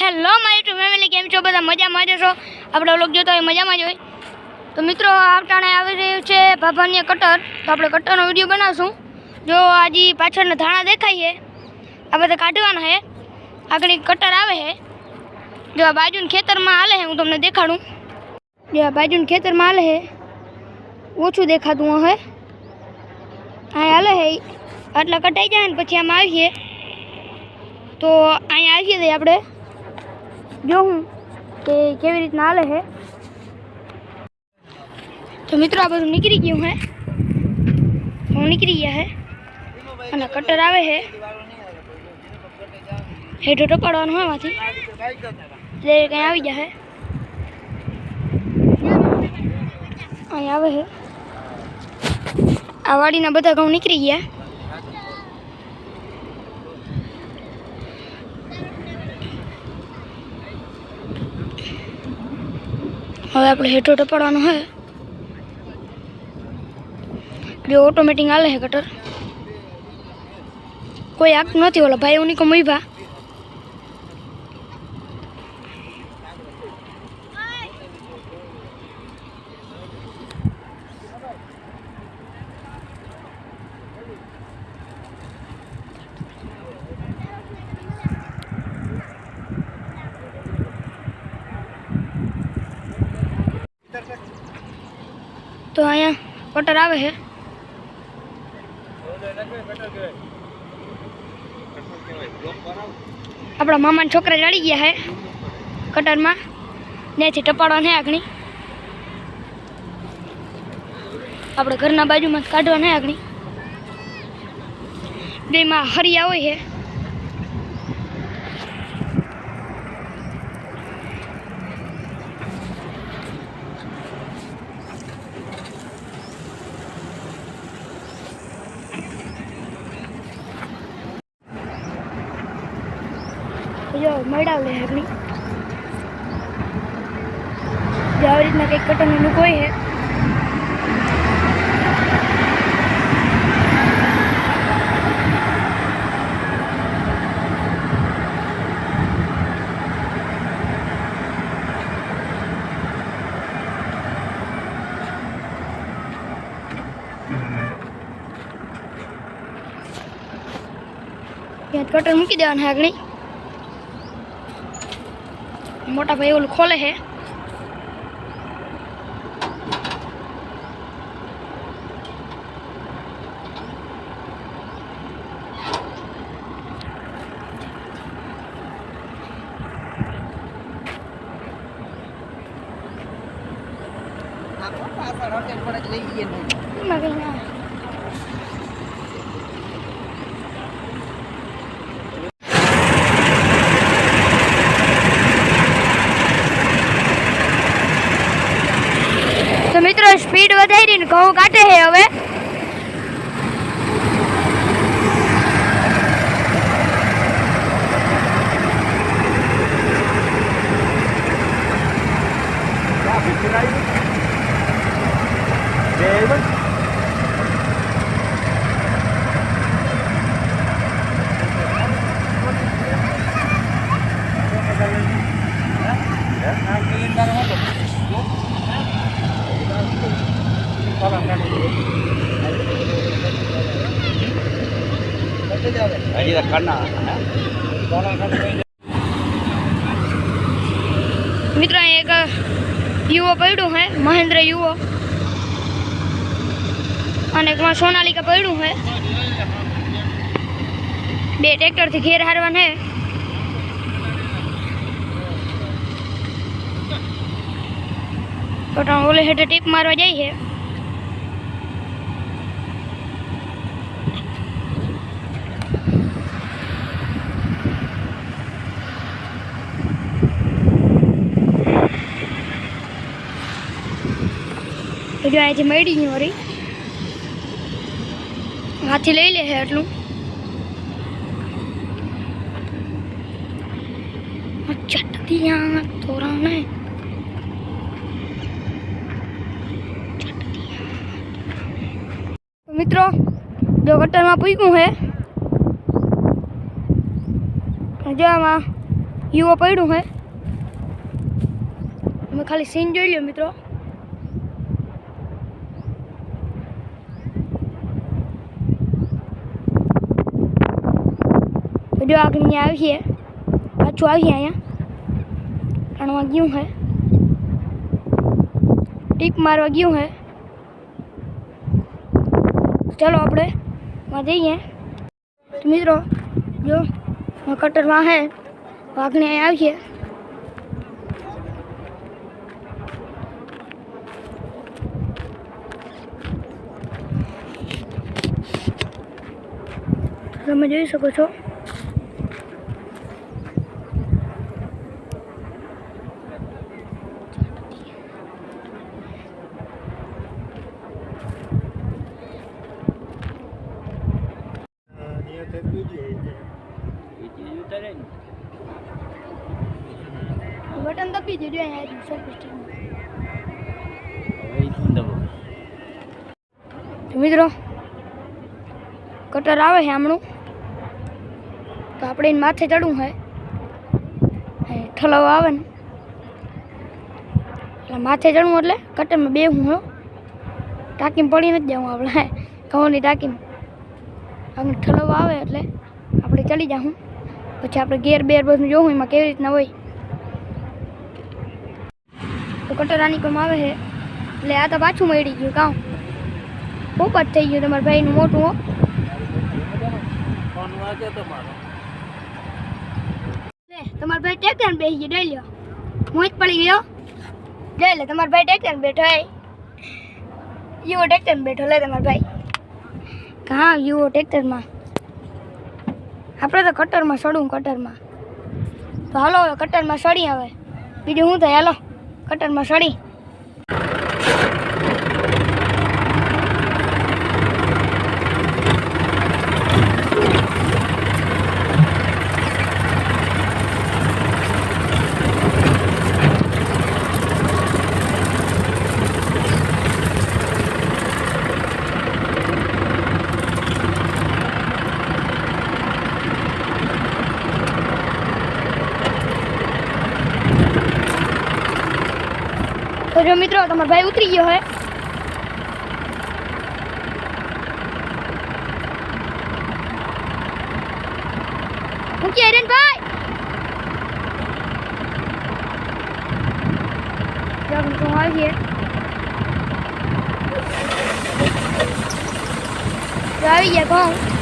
Hello મારી two family કેમ છો? બધા મજામાં જ છો? આપણે વ્લોગ જોતા હોય મજામાં જ હોય. તો મિત્રો, આવટાણે આવી રહ્યું છે ભાભાની કટર. તો આપણે કટરનો વીડિયો બનાવશું. જો આજે પાછળના ધાણા દેખાય છે. આ બધા કાઢવાના છે. આગળ એક કટર આવે છે. જો આ બાજુના ખેતરમાં હાલે છે, હું તમને દેખાડું. જો આ બાજુના ખેતરમાં હાલે છે. ઓછું દેખાતું હવે અહીં હાલે છે. આટલા કટાઈ જાય ને પછી આમાં આવીએ. તો અહીંયા આવીએ છીએ આપણે. જોઉં કે કેવી રીતના હાલે છે તો મિત્રો આ બધું નીકળી ગયું હે. હું નીકળી ગયા હે. અને કટર આવે છે હેઠો ટપાડવાનું હોય એમાંથી એટલે કંઈ આવી જાય અહીં આવે છે આ વાડીના બધા ઘઉં નીકળી ગયા. હવે આપણે હેઠો ટપાડવાનું હોય. એટલે ઓટોમેટિક હાલે છે કટર કોઈ આગ નથી ઓલો ભાઈ ઉની કો મુઈભા તો અહીંયા કટર આવે છે. આપણા મામાના છોકરા ચડી ગયા છે કટરમાં ત્યાંથી ટપાડવા નહીં આગળ. આપણે ઘરના બાજુમાં જ કાઢવા નહીં આગળ. બેમાં હરિયા હોય છે. જો મળાવ લે આગળ જો આવી રીતના કંઈક કટરનું લુક હોય છે ત્યાં કટર મૂકી દેવાના આગળ? મોટા ભાઈ ઓલું ખોલે છે. એમાં કંઈ ના આવે. તો સ્પીડ વધારી ને ઘઉં કાઢે છે હવે David. મિત્રો અહીંયા એક યુવો પડ્યું છે મહેન્દ્ર યુવો અને એકમાં સોનાલિકા પડ્યું છે બે ટ્રેક્ટરથી ઘેર હારવા છે તો તમે ઓલે હેઠે ટીપ મારવા જાય છે જો અહીંથી મળી ગયું વળી. હાથી લઈ લે છે એટલું ચટતિયા તોરા ને મિત્રો, જો કટરમાં પૂક્યું છે જો આમાં યુવો પડ્યું હે. અમે ખાલી સીન જોઈ લો મિત્રો. જો આગળ અહીંયા આવીએ પાછું આવીએ અહીંયા. રણવા ગયું હે. ટીક મારવા ગયું હે. ચાલો આપણે માં જઈએ. તો મિત્રો, જો કટરમાં હે. વાઘને અહીંયા આવીએ તમે જોઈ શકો છો. મિત્રો, કટર આવે છે હમણું. તો આપણે એને માથે ચડવું છે ઠલાવો આવે ને. એટલે માથે ચડવું એટલે કટરમાં બે હું. હો ટાંકીમાં પડી નથી જવું આપણે. ઘઉંની ટાંકીમાં. આગળ ઠલાવ આવે એટલે આપણે ચડી જાઉં પછી આપણે ગેર બેર બધું જોવું એમાં કેવી રીતના હોય. તો કટર આની કોમ આવે છે. એટલે આ તો પાછું મળી ગયું કાં પોપટ થઈ ગયું તમારા ભાઈનું મોટું હો. તમારા ભાઈ ટેક્ટર બેસી ગયો લઈ લ્યો. હું જ પડી ગયો લે લે તમારા ભાઈ ટ્રેક્ટર ને બેઠો હે. યુવો ટેક્ટર બેઠો લે તમારા ભાઈ. હા યુવો ટેક્ટરમાં આપણે તો કટરમાં સડું કટરમાં તો હાલો હવે કટરમાં સડી આવે બીજું શું થાય? હાલો કટરમાં સડી તો જો મિત્રો તમારો ભાઈ ઉતરી ગયો હે મૂકી આર્યન ભાઈ જો મિત્રો આવીએ જો આવી ગયા ઘઉં ભરી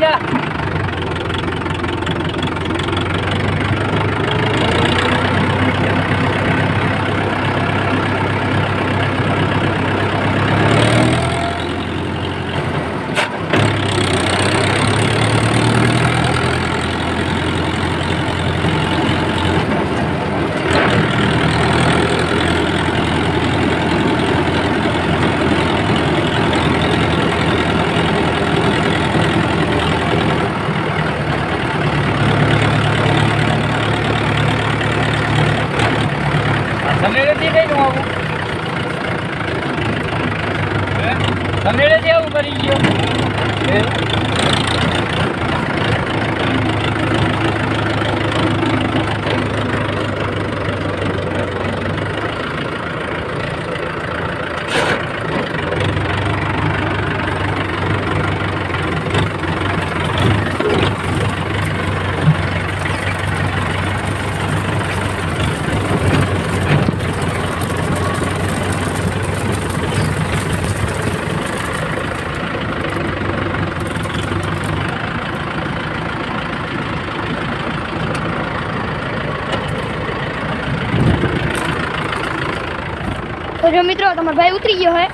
Yeah. જો મિત્રો તમારો ભાઈ ઉતરી ગયો હે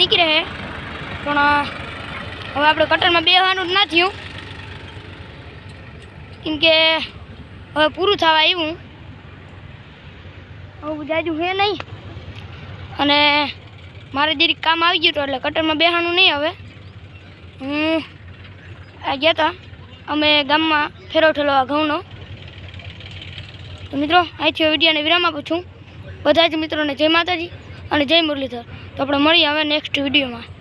નીકળે છે પણ હવે આપણે કટરમાં બેહવાનું જ ના થયું. કેમ કે, હવે પૂરું થવા આવ્યું આવું જાજુ હે નહીં. અને મારે જરીક કામ આવી ગયું હતું, એટલે કટરમાં બેહવાનું નહીં હવે. હું આ ગયા હતા અમે ગામમાં ફેરો ઠેલો આ ઘઉંનો મિત્રો અહીંથી વિડીયોને વિરામ આપું છું. બધા જ મિત્રોને જય માતાજી અને જય મુરલીધર. તો આપણે મળીએ હવે નેક્સ્ટ વિડીયોમાં